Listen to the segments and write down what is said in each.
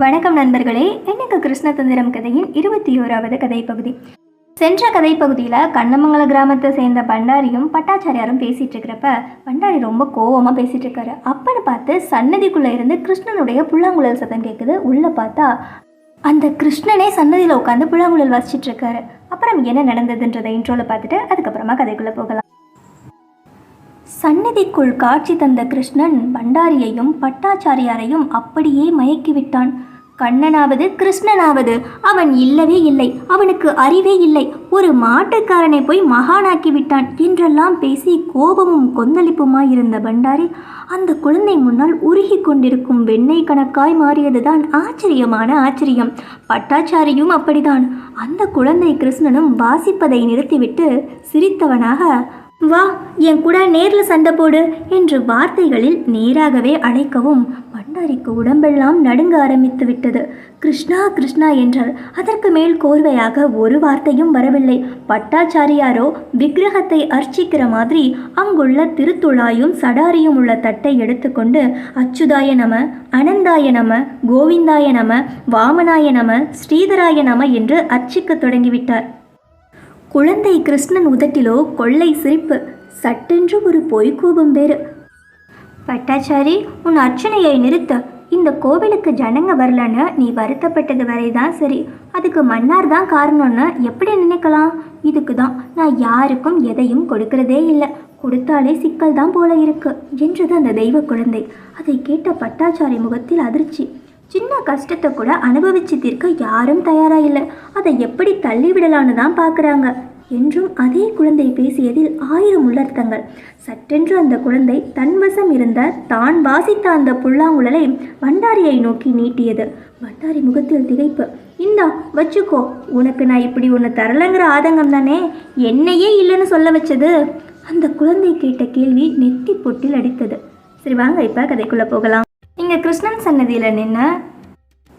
வணக்கம் நண்பர்களே. எனக்கு கிருஷ்ணதந்திரம் கதையின் இருபத்தி ஓராவது கதை பகுதி சென்ற கதை பகுதியில் கண்ணமங்கல கிராமத்தை சேர்ந்த பண்டாரியும் பட்டாச்சாரியாரும் பேசிட்டு இருக்கிறப்ப பண்டாரி ரொம்ப கோவமாக பேசிட்டு இருக்காரு. அப்பன்னு பார்த்து சன்னதிக்குள்ளே இருந்து கிருஷ்ணனுடைய புல்லாங்குழல் சத்தம் கேட்குது உள்ளே பார்த்தா அந்த கிருஷ்ணனே சன்னதியில் உட்காந்து புல்லாங்குழல் வாசிச்சிட்டு இருக்காரு. அப்புறம் என்ன நடந்ததுன்றதை இன்ட்ரோவில் பார்த்துட்டு அதுக்கப்புறமா கதைக்குள்ளே போகலாம். சந்நிதிக்குள் காட்சி தந்த கிருஷ்ணன் பண்டாரியையும் பட்டாச்சாரியாரையும் அப்படியே மயக்கிவிட்டான் கண்ணனாவது கிருஷ்ணனாவது. அவன் இல்லவே இல்லை. அவனுக்கு அறிவே இல்லை. ஒரு மாட்டுக்காரனை போய் மகானாக்கி விட்டான் என்றெல்லாம் பேசி கோபமும் கொந்தளிப்புமாயிருந்த பண்டாரி அந்த குழந்தை முன்னால் உருகி கொண்டிருக்கும் வெண்ணெய் கணக்காய் மாறியதுதான் ஆச்சரியமான ஆச்சரியம். பட்டாச்சாரியும் அப்படிதான் அந்த குழந்தை கிருஷ்ணனும் வாசிப்பதை நிறுத்திவிட்டு சிரித்தவனாக வா என் கூட நேரில் சண்டை போடு என்று வார்த்தைகளில் நேராகவே அழைக்கவும் பண்டாரிக்கு உடம்பெல்லாம் நடுங்க ஆரம்பித்து விட்டது. கிருஷ்ணா கிருஷ்ணா என்றால் அதற்கு மேல் கோர்வையாக ஒரு வார்த்தையும் வரவில்லை. பட்டாச்சாரியாரோ விக்கிரகத்தை அர்ச்சிக்கிற மாதிரி அங்குள்ள திருத்துழாயும் சடாரியும் உள்ள தட்டை எடுத்துக்கொண்டு அச்சுதாய நம அனந்தாய நம கோவிந்தாய நம வாமனாய நம ஸ்ரீதராய நம என்று அர்ச்சிக்க தொடங்கிவிட்டார். குழந்தை கிருஷ்ணன் உதட்டிலோ கொள்ளை சிரிப்பு. சட்டென்று ஒரு பொய்கோபம் வேறு பட்டாச்சாரி உன் அர்ச்சனையை நிறுத்த. இந்த கோவிலுக்கு ஜனங்க வரலன்னு நீ வருத்தப்பட்டது வரை தான் சரி. அதுக்கு மன்னார் தான் காரணம்னு எப்படி நினைக்கலாம்? இதுக்கு தான் நான் யாருக்கும் எதையும் கொடுக்கறதே இல்லை. கொடுத்தாலே சிக்கல் தான் போல இருக்கு என்றது அந்த தெய்வ குழந்தை. அதை கேட்ட பட்டாச்சாரி முகத்தில் அதிர்ச்சி. சின்ன கஷ்டத்தை கூட அனுபவிச்சு தீர்க்க யாரும் தயாராக இல்லை. அதை எப்படி தள்ளிவிடலான்னு தான் பார்க்குறாங்க என்றும் அதே குழந்தை பேசியதில் ஆயிரம் உள்ளர்த்தங்கள். சட்டென்று அந்த குழந்தை தன்வசம் இருந்த தான் வாசித்த அந்த புல்லாங்குழலை பண்டாரியை நோக்கி நீட்டியது. பண்டாரி முகத்தில் திகைப்பு. இந்தா வச்சுக்கோ. உனக்கு நான் இப்படி ஒன்று தரலங்கிற ஆதங்கம் தானே? என்னையே இல்லைன்னு சொல்ல வச்சது. அந்த குழந்தை கேட்ட கேள்வி நெத்தி பொட்டில் அடித்தது. சரி வாங்க இப்போ கதைக்குள்ளே போகலாம். இங்கே கிருஷ்ணன் சன்னதியில் நின்று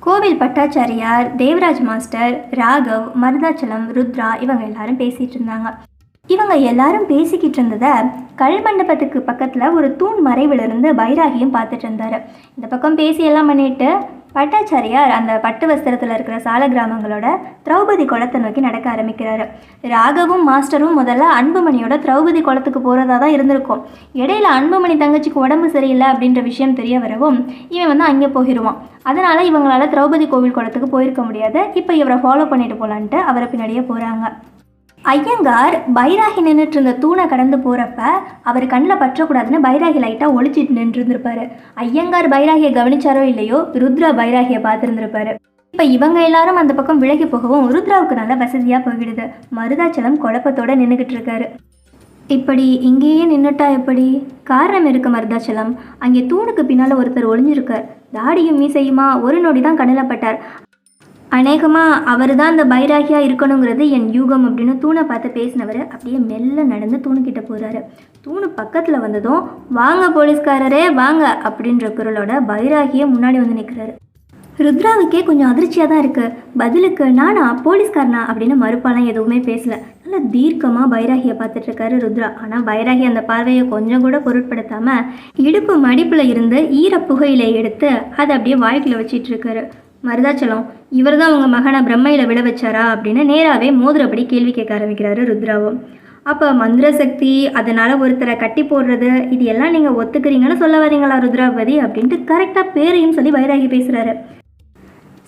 கோவில் பட்டாச்சாரியார் தேவராஜ் மாஸ்டர் ராகவ் மருதாச்சலம் ருத்ரா இவங்க எல்லாரும் பேசிகிட்டு இருந்தாங்க. இவங்க எல்லாரும் பேசிக்கிட்டு இருந்ததை கல் மண்டபத்துக்கு பக்கத்தில் ஒரு தூண் மறைவிலிருந்து பைராகியும் பார்த்துட்டு இருந்தார். இந்த பக்கம் பேசி எல்லாம் பண்ணிட்டு பட்டாச்சாரியார் அந்த பட்டு வஸ்திரத்தில் இருக்கிற சால கிராமங்களோட திரௌபதி குளத்தை நோக்கி நடக்க ஆரம்பிக்கிறாரு. ராகவும் மாஸ்டரும் முதல்ல அன்புமணியோட திரௌபதி குளத்துக்கு போகிறதா தான் இருந்திருக்கும். இடையில அன்புமணி தங்கச்சிக்கு உடம்பு சரியில்லை அப்படின்ற விஷயம் தெரிய வரவும் இவன் வந்து அங்கே போயிடுவான் அதனால் இவங்களால திரௌபதி கோவில் குளத்துக்கு போயிருக்க முடியாது. இப்போ இவரை ஃபாலோ பண்ணிட்டு போகலான்ட்டு அவரை பின்னாடியே போகிறாங்க ஐயங்கார் பைராகி நின்றுட்டு இருந்த தூணை கடந்து போகிறப்ப அவர் கண்ணில் பற்றக்கூடாதுன்னு பைராகி லைட்டாக ஒளிச்சிட்டு நின்றுருந்துருப்பாரு. ஐயங்கார் பைராகியை கவனிச்சாரோ இல்லையோ ருத்ரா பைராகியை பார்த்துருந்துருப்பாரு. இப்போ இவங்க எல்லாரும் அந்த பக்கம் விலகி போகவும் ருத்ராவுக்கு நல்ல வசதியாக போயிடுது. மருதாச்சலம் குழப்பத்தோட நின்றுக்கிட்டு இருக்காரு. இப்படி இங்கேயே நின்றுட்டா எப்படி? காரணம் இருக்கு மருதாச்சலம். அங்கே தூணுக்கு பின்னால் ஒருத்தர் ஒளிஞ்சிருக்கார். தாடியும் மீசையுமா? ஒரு நொடி தான் கண்ணில் பட்டார். அநேகமாக அவர் தான் அந்த பைராகியாக இருக்கணுங்கிறது என் யூகம் அப்படின்னு தூணை பார்த்து பேசினவர் அப்படியே மெல்ல நடந்து தூணுக்கிட்ட போகிறாரு தூணு பக்கத்தில் வந்ததும் வாங்க போலீஸ்காரரே வாங்க அப்படின்ற குரலோட பைராகியை முன்னாடி வந்து நிற்கிறாரு ருத்ராவுக்கே கொஞ்சம் அதிர்ச்சியாக தான் இருக்குது பதிலுக்கு நானா போலீஸ்காரனா? அப்படின்னு மறுப்பாலாம் எதுவுமே பேசலை. நல்லா தீர்க்கமாக பைராகியை பார்த்துட்டு இருக்காரு ருத்ரா. ஆனால் பைராகி அந்த பார்வையை கொஞ்சம் கூட பொருட்படுத்தாமல் இடுப்பு மடிப்பில் இருந்து ஈர புகையில எடுத்து அதை அப்படியே வாய்க்குள்ள வச்சிட்டு இருக்காரு. மருதாச்சலம். இவர் தான் உங்கள் மகனை பிரம்மையில் விட வச்சாரா அப்படின்னு நேராகவே மோதுறபடி கேள்வி கேட்க ஆரம்பிக்கிறாரு ருத்ராவும் அப்போ மந்திர சக்தி அதனால் ஒருத்தரை கட்டி போடுறது இது எல்லாம் நீங்கள் ஒத்துக்கிறீங்கன்னு சொல்ல வரீங்களா ருத்ராபதி அப்படின்ட்டு கரெக்டாக பேரையும் சொல்லி வைராகி பேசுகிறாரு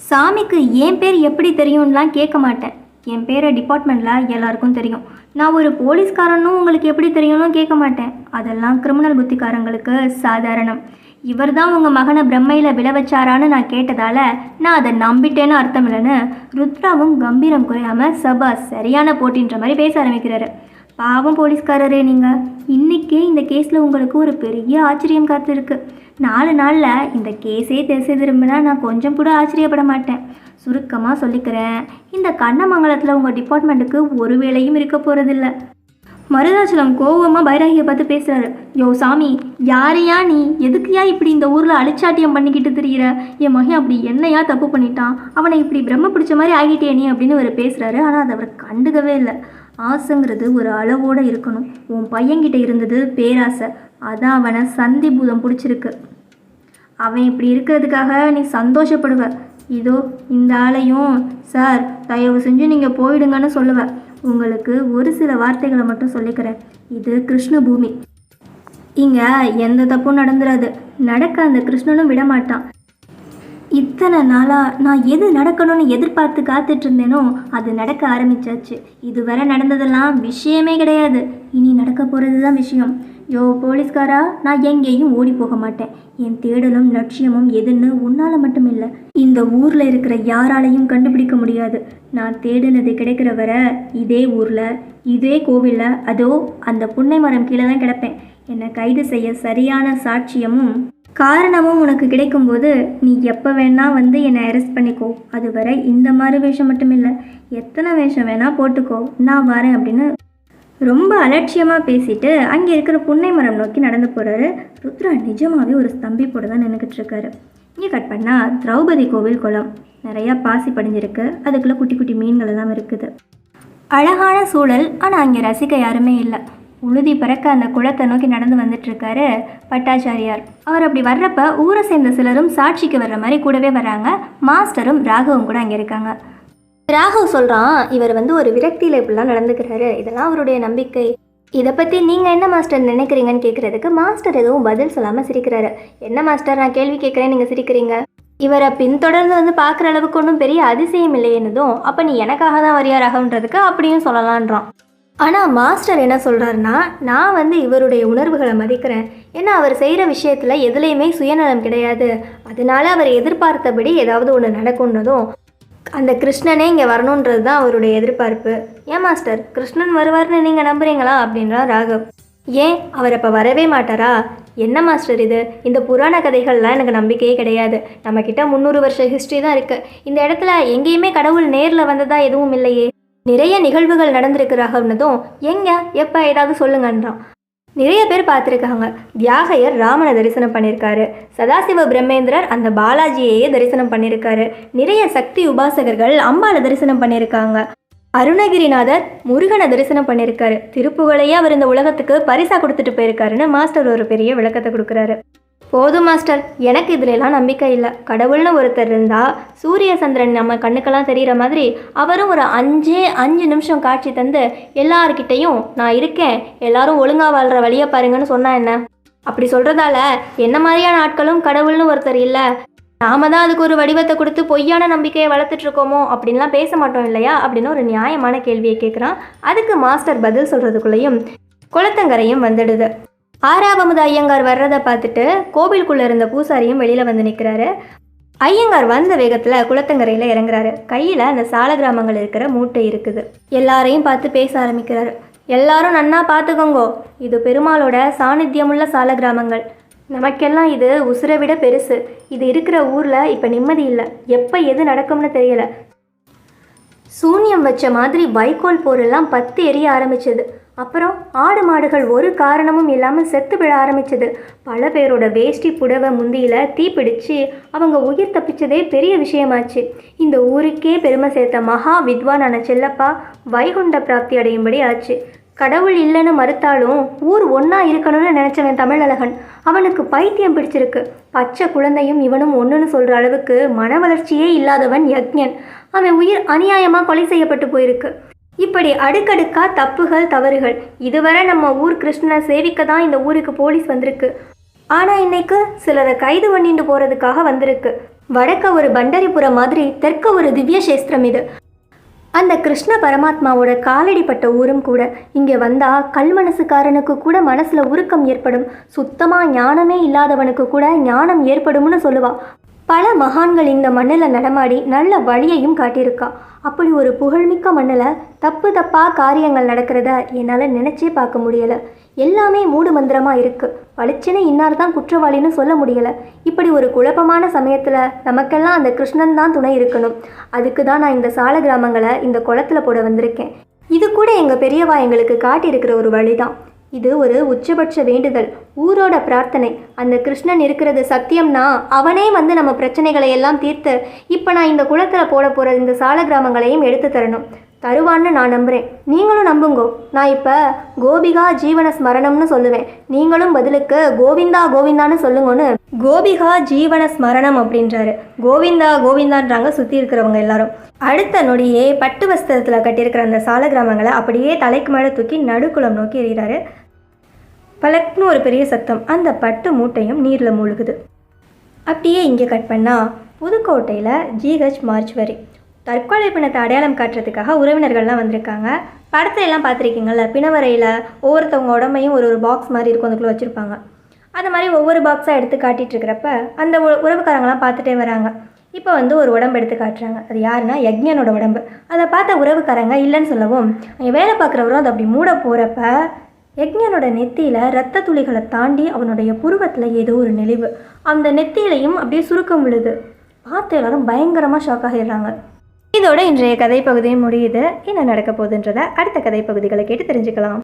சாமிக்கு என் பேர் எப்படி தெரியும்லாம் கேட்க மாட்டேன். என் பேரை டிபார்ட்மெண்ட்டில் எல்லாருக்கும் தெரியும். நான் ஒரு போலீஸ்காரனும் உங்களுக்கு எப்படி தெரியும்னு கேட்க மாட்டேன். அதெல்லாம் கிரிமினல் புத்திக்காரங்களுக்கு சாதாரணம். இவர் தான் உங்கள் மகனை பிரம்மையில் விழ வச்சாரான்னு நான் கேட்டதால் நான் அதை நம்பிட்டேன்னு அர்த்தம் இல்லைன்னு ருத்ராவும் கம்பீரம் குறையாமல் சபா சரியான போட்டின்ற மாதிரி பேச ஆரம்பிக்கிறாரு. பாவம் போலீஸ்காரரே நீங்கள் இன்றைக்கே இந்த கேஸில் உங்களுக்கு ஒரு பெரிய ஆச்சரியம் காத்திருக்கு. நாலு நாளில் இந்த கேஸே திசை திரும்பினா நான் கொஞ்சம் கூட ஆச்சரியப்பட மாட்டேன். சுருக்கமாக சொல்லிக்கிறேன். இந்த கண்ணமங்கலத்தில் உங்கள் டிபார்ட்மெண்ட்டுக்கு ஒரு வேலையும் இருக்க போகிறதில்ல மருதாச்சலம் கோவமாக பைராகியை பார்த்து பேசுகிறாரு யோ சாமி யாரையா நீ? எதுக்குயா இப்படி இந்த ஊரில் அழிச்சாட்டியம் பண்ணிக்கிட்டு தெரிகிற என் மகன் அப்படி என்னையா தப்பு பண்ணிட்டான்? அவனை இப்படி பிரம்ம பிடிச்ச மாதிரி ஆகிட்டே நீ? அப்படின்னு அவர் பேசுகிறாரு ஆனால் அதை அவர் கண்டுக்கவே இல்லை. ஆசைங்கிறது ஒரு அளவோடு இருக்கணும். உன் பையன்கிட்ட இருந்தது பேராசை. அதான் அவனை சந்தி பூதம் பிடிச்சிருக்கு. அவன் இப்படி இருக்கிறதுக்காக நீ சந்தோஷப்படுவ. இதோ இந்த ஆளையும் சார் தயவு செஞ்சு நீங்கள் போயிடுங்கன்னு சொல்லுவேன் உங்களுக்கு ஒரு சில வார்த்தைகளை மட்டும் சொல்லிக்கிறேன். இது கிருஷ்ண பூமி இங்கே எந்த தப்பும் நடந்துடாது நடக்க அந்த கிருஷ்ணனும் விட மாட்டான் இத்தனை நாளாக நான் எது நடக்கணும்னு எதிர்பார்த்து காத்துட்டு இருந்தேனோ அது நடக்க ஆரம்பிச்சாச்சு. இதுவரை நடந்ததெல்லாம் விஷயமே கிடையாது. இனி நடக்க போகிறது தான் விஷயம். யோ போலீஸ்காரா? நான் எங்கேயும் ஓடி போக மாட்டேன் என் தேடலும் லட்சியமும் எதுன்னு உன்னால் மட்டும் இல்லை இந்த ஊரில் இருக்கிற யாராலையும் கண்டுபிடிக்க முடியாது. நான் தேடினது கிடைக்கிற வர இதே ஊரில் இதே கோவிலில் அதோ அந்த புன்னை மரம் கீழே தான் கிடப்பேன். என்னை கைது செய்ய சரியான சாட்சியமும் காரணமும் உனக்கு கிடைக்கும்போது நீ எப்போ வேணால் வந்து என்னை அரெஸ்ட் பண்ணிக்கோ. அதுவரை இந்த மாதிரி வேஷம் மட்டும் இல்லை எத்தனை வேஷம் வேணால் போட்டுக்கோ. நான் வரேன் அப்படின்னு ரொம்ப அலட்சியமாக பேசிட்டு அங்கே இருக்கிற புன்னை மரம் நோக்கி நடந்து போகிறாரு ருத்ரா நிஜமாவே ஒரு ஸ்தம்பி போட தான் நின்றுக்கிட்டு இருக்காரு. இங்கே கட் பண்ணால் திரௌபதி கோவில் குளம். நிறையா பாசி படிஞ்சிருக்கு. அதுக்குள்ளே குட்டி குட்டி மீன்கள் எல்லாம் இருக்குது. அழகான சூழல் ஆனால் அங்கே ரசிக்க யாருமே இல்லை. உழுதி பறக்க அந்த குளத்தை நோக்கி நடந்து வந்துட்டுருக்காரு பட்டாச்சாரியார். அவர் அப்படி வர்றப்ப ஊரை சேர்ந்த சிலரும் சாட்சிக்கு வர்ற மாதிரி கூடவே வர்றாங்க. மாஸ்டரும் ராகவும் கூட அங்கே இருக்காங்க. ராகவ் சொல்கிறான் இவர் வந்து ஒரு விரக்தியில் இப்படிலாம் நடந்துக்கிறாரு. இதெல்லாம் அவருடைய நம்பிக்கை. இதை பற்றி நீங்கள் என்ன மாஸ்டர் நினைக்கிறீங்கன்னு கேட்குறதுக்கு மாஸ்டர் எதுவும் பதில் சொல்லாமல் சிரிக்கிறாரு. என்ன மாஸ்டர் நான் கேள்வி கேட்குறேன் நீங்கள் சிரிக்கிறீங்க? இவரை பின்தொடர்ந்து வந்து பார்க்குற அளவுக்கு ஒன்றும் பெரிய அதிசயம் இல்லைன்னதும் அப்போ நீ எனக்காக தான் வரியா ராகவன்றதுக்கு அப்படியும் சொல்லலான்றான். ஆனால் மாஸ்டர் என்ன சொல்கிறாருன்னா நான் வந்து இவருடைய உணர்வுகளை மதிக்கிறேன். ஏன்னா அவர் செய்கிற விஷயத்தில் எதுலேயுமே சுயநலம் கிடையாது. அதனால அவர் எதிர்பார்த்தபடி ஏதாவது ஒன்று நடக்கும்னதும் அந்த கிருஷ்ணனே இங்கே வரணுன்றது தான் அவருடைய எதிர்பார்ப்பு. ஏன் மாஸ்டர்? கிருஷ்ணன் வருவார்னு நீங்கள் நம்புறீங்களா? அப்படின்றா ராகவ். ஏன்? அவர் அப்போ வரவே மாட்டாரா? என்ன மாஸ்டர் இது? இந்த புராண கதைகள்லாம் எனக்கு நம்பிக்கையே கிடையாது. நம்மக்கிட்ட முந்நூறு வருஷ ஹிஸ்ட்ரி தான் இருக்குது இந்த இடத்துல எங்கேயுமே கடவுள் நேரில் வந்ததா எதுவும் இல்லையே. நிறைய நிகழ்வுகள் நடந்திருக்கு ராகவ்னதும். எங்கே? எப்போ? ஏதாவது சொல்லுங்கன்றான். நிறைய பேர் பார்த்துருக்காங்க. தியாகையர் ராமனை தரிசனம் பண்ணியிருக்காரு சதாசிவ பிரம்மேந்திரர் அந்த பாலாஜியையே தரிசனம் பண்ணியிருக்காரு நிறைய சக்தி உபாசகர்கள் அம்பாவை தரிசனம் பண்ணியிருக்காங்க அருணகிரிநாதர் முருகனை தரிசனம் பண்ணியிருக்காரு திருப்புகழையே அவர் இந்த உலகத்துக்கு பரிசா கொடுத்துட்டு போயிருக்காருன்னு மாஸ்டர் ஒரு பெரிய விளக்கத்தை கொடுக்குறாரு. போதும் மாஸ்டர். எனக்கு இதுல எல்லாம் நம்பிக்கை இல்லை. கடவுள்னு ஒருத்தர் இருந்தா சூரிய சந்திரன் நம்ம கண்ணுக்கெல்லாம் தெரிகிற மாதிரி அவரும் ஒரு அஞ்சே அஞ்சு நிமிஷம் காட்சி தந்து எல்லார்கிட்டையும் நான் இருக்கேன் எல்லாரும் ஒழுங்கா வாழ்ற வழியை பாருங்கன்னு சொன்னா என்ன? அப்படி சொல்றதால என்ன மாதிரியான ஆட்களும் கடவுள்னு ஒருத்தர் இல்லை. நாம தான் அதுக்கு ஒரு வடிவத்தை கொடுத்து பொய்யான நம்பிக்கையை வளர்த்துட்டு இருக்கோமோ அப்படின்லாம் பேச மாட்டோம் இல்லையா? அப்படின்னு ஒரு நியாயமான கேள்வியை கேட்குறான் அதுக்கு மாஸ்டர் பதில் சொல்றதுக்குள்ளேயும் குளத்தங்கரையும் வந்துடுது. ஆறாவது ஐயங்கார் வர்றதை பார்த்துட்டு கோவிலுக்குள்ளே இருந்த பூசாரியும் வெளியில் வந்து நிற்கிறாரு ஐயங்கார் வந்த வேகத்தில் குளத்தங்கரையில் இறங்குறாரு. கையில் அந்த சால கிராமங்கள் இருக்கிற மூட்டை இருக்குது. எல்லாரையும் பார்த்து பேச ஆரம்பிக்கிறாரு. எல்லாரும் நன்னா பார்த்துக்கோங்கோ. இது பெருமாளோட சாநித்தியமுள்ள சால கிராமங்கள். நமக்கெல்லாம் இது உசுரை விட பெருசு. இது இருக்கிற ஊரில் இப்போ நிம்மதி இல்லை. எப்போ எது நடக்கும்னு தெரியல. சூன்யம் வச்ச மாதிரி வைக்கோல் போரெல்லாம் பத்து எரிய ஆரம்பிச்சது. அப்புறம் ஆடு மாடுகள் ஒரு காரணமும் இல்லாமல் செத்து விழ ஆரம்பிச்சது. பல பேரோட வேஷ்டி புடவை முந்தியில் தீப்பிடிச்சு அவங்க உயிர் தப்பிச்சதே பெரிய விஷயமாச்சு. இந்த ஊருக்கே பெருமை சேர்த்த மகா வித்வானான செல்லப்பா வைகுண்ட பிராப்தி அடையும்படி ஆச்சு. கடவுள் இல்லைன்னு மறுத்தாலும் ஊர் ஒன்றா இருக்கணும்னு நினச்சவன் தமிழழகன். அவனுக்கு பைத்தியம் பிடிச்சிருக்கு. பச்சை குழந்தையும் இவனும் ஒன்றுன்னு சொல்கிற அளவுக்கு மன வளர்ச்சியே இல்லாதவன் யக்ஞன். அவன் உயிர் அநியாயமாக கொலை செய்யப்பட்டு போயிருக்கு. இப்படி அடுக்கடுக்கா தப்புகள் தவறுகள். இதுவரை நம்ம ஊர் கிருஷ்ணனை சேவிக்க தான் இந்த ஊருக்கு போலீஸ் வந்திருக்கு. ஆனால் இன்னைக்கு சிலரை கைது பண்ணிட்டு போகிறதுக்காக வந்திருக்கு. வடக்க ஒரு பண்டரிபுரம் மாதிரி தெற்க ஒரு திவ்ய சேஸ்திரம் இது. அந்த கிருஷ்ண பரமாத்மாவோட காலடிப்பட்ட ஊரும் கூட இங்கே வந்தால் கல் மனசுக்காரனுக்கு கூட மனசில் உருக்கம் ஏற்படும். சுத்தமாக ஞானமே இல்லாதவனுக்கு கூட ஞானம் ஏற்படும்னு சொல்லுவா. பல மகான்கள் இந்த மண்ணில் நடமாடி நல்ல வழியையும் காட்டியிருக்கா. அப்படி ஒரு புகழ்மிக்க மண்ணில் தப்பு தப்பாக காரியங்கள் நடக்கிறத என்னால் நினச்சே பார்க்க முடியலை. எல்லாமே மூடு மந்திரமாக இருக்குது பளிச்சுன்னு இன்னார் தான் குற்றவாளின்னு சொல்ல முடியலை. இப்படி ஒரு குழப்பமான சமயத்தில் நமக்கெல்லாம் அந்த கிருஷ்ணன் தான் துணை இருக்கணும். அதுக்கு தான் நான் இந்த சால கிராமங்களை இந்த குளத்தில் போட வந்திருக்கேன். இது கூட எங்கள் பெரியவா எங்களுக்கு காட்டியிருக்கிற ஒரு வழிதான். இது ஒரு உச்சபட்ச வேண்டுதல் ஊரோட பிரார்த்தனை. அந்த கிருஷ்ணன் இருக்கிறது சத்தியம்னா அவனே வந்து நம்ம பிரச்சனைகளை எல்லாம் தீர்த்து இப்போ நான் இந்த குளத்தில் போட போகிற இந்த சால கிராமங்களையும் எடுத்து தரணும். தருவான்னு நான் நம்புகிறேன் நீங்களும் நம்புங்கோ. நான் இப்போ கோபிகா ஜீவன ஸ்மரணம்னு சொல்லுவேன். நீங்களும் பதிலுக்கு கோவிந்தா கோவிந்தான்னு சொல்லுங்கன்னு கோபிகா ஜீவன ஸ்மரணம் அப்படின்றாரு. கோவிந்தா கோவிந்தான்றாங்க சுற்றி இருக்கிறவங்க எல்லாரும். அடுத்த நொடியே பட்டு வஸ்திரத்தில் கட்டியிருக்கிற அந்த சால கிராமங்களை அப்படியே தலைக்கு மேலே தூக்கி நடுக்குளம் நோக்கி எறிகிறாரு. பலக்னு ஒரு பெரிய சத்தம். அந்த பட்டு மூட்டையும் நீரில் மூழ்குது. அப்படியே இங்கே கட் பண்ணால் புதுக்கோட்டையில் ஜிஹெச் மார்ச்சுவரி. தற்கொலை பிணத்தை அடையாளம் காட்டுறதுக்காக உறவினர்கள்லாம் வந்திருக்காங்க. படத்தை எல்லாம் பார்த்துருக்கீங்கல்ல பிணவரையில் ஒவ்வொருத்தவங்க உடம்பையும் ஒரு ஒரு பாக்ஸ் மாதிரி இருக்கும் அதுக்குள்ளே வச்சுருப்பாங்க. அந்த மாதிரி ஒவ்வொரு பாக்ஸாக எடுத்து காட்டிகிட்டு இருக்கிறப்ப அந்த உ- உறவுக்காரங்களாம் பார்த்துட்டே வராங்க. இப்போ வந்து ஒரு உடம்பு எடுத்து காட்டுறாங்க. அது யாருன்னா யக்ஞனோட உடம்பு. அதை பார்த்த உறவுக்காரங்க இல்லைன்னு சொல்லவும் அங்கே வேலை பார்க்குறவரும் அதை அப்படி மூட போகிறப்ப யக்ஞனோட நெத்தியில் ரத்த துளிகளை தாண்டி அவனுடைய புருவத்தில் ஏதோ ஒரு நெளிவு. அந்த நெத்தியிலையும் அப்படியே சுருக்கம் விழுது. பார்த்து எல்லாரும் பயங்கரமாக ஷாக் ஆகிடுறாங்க. இதோட இன்றைய கதை பகுதியும் முடியுது. என்ன நடக்க போகுதுன்றதை அடுத்த கதை பகுதிகளை கேட்டு தெரிஞ்சுக்கலாம்.